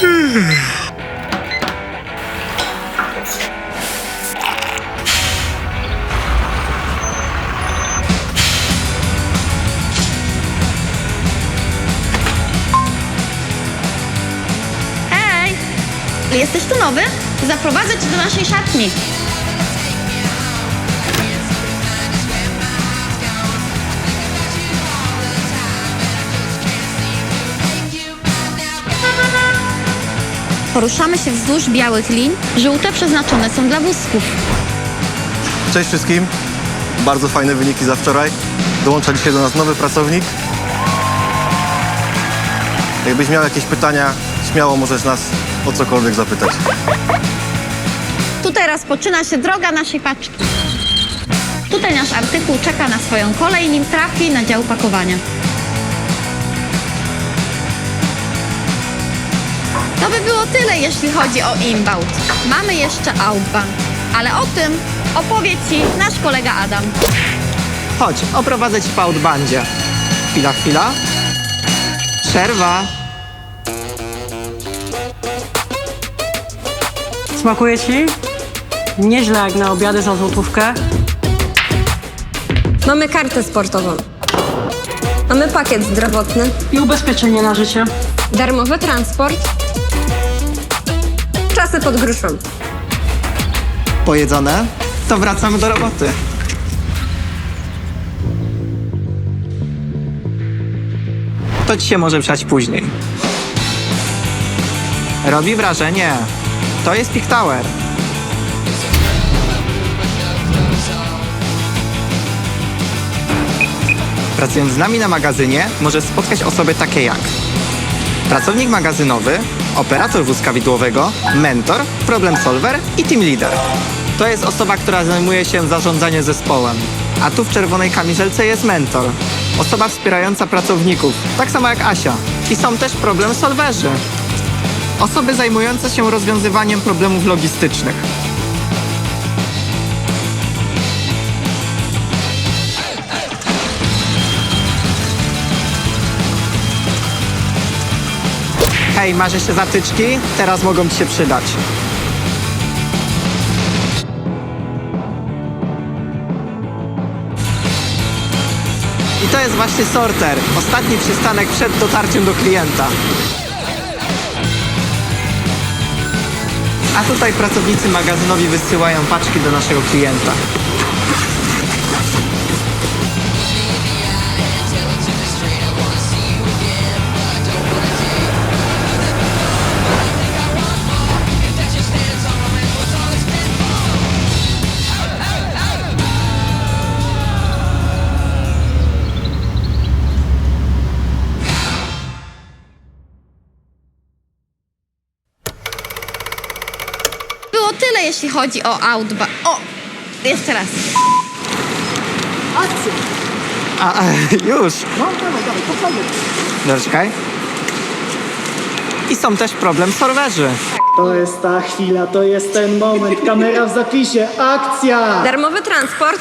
Hej! Jesteś tu nowy? Zaprowadzę cię do naszej szatni. Poruszamy się wzdłuż białych lin. Żółte przeznaczone są dla wózków. Cześć wszystkim. Bardzo fajne wyniki za wczoraj. Dołącza dzisiaj do nas nowy pracownik. Jakbyś miał jakieś pytania, śmiało możesz nas o cokolwiek zapytać. Tutaj rozpoczyna się droga naszej paczki. Tutaj nasz artykuł czeka na swoją kolej, nim trafi na dział pakowania. To by było tyle, jeśli chodzi o inbound. Mamy jeszcze outbound, ale o tym opowie Ci nasz kolega Adam. Chodź, oprowadzę ci po outbandzie. Chwila, chwila. Przerwa. Smakuje ci? Nieźle jak na obiady za złotówkę. Mamy kartę sportową. Mamy pakiet zdrowotny, I ubezpieczenie na życie. darmowy transport. Czasy pod gruszą. Pojedzone? To wracamy do roboty. To ci się może przać później. Robi wrażenie. To jest Peak Tower. Pracując z nami na magazynie, możesz spotkać osoby takie jak pracownik magazynowy, operator wózka widłowego, mentor, problem solver i team leader. To jest osoba, która zajmuje się zarządzaniem zespołem. A tu w czerwonej kamizelce jest mentor. Osoba wspierająca pracowników, tak samo jak Asia. I są też problem solverzy. Osoby zajmujące się rozwiązywaniem problemów logistycznych. Hej, masz jeszcze zatyczki? Teraz mogą ci się przydać. I to jest właśnie sorter. Ostatni przystanek przed dotarciem do klienta. A tutaj pracownicy magazynowi wysyłają paczki do naszego klienta. Tyle, jeśli chodzi o outbound. O! Jeszcze raz. A, a już. No, dawaj, dawaj, Dobra, czekaj. I są też problem serwerzy. To jest ta chwila, to jest ten moment. Kamera w zapisie, akcja! Darmowy transport,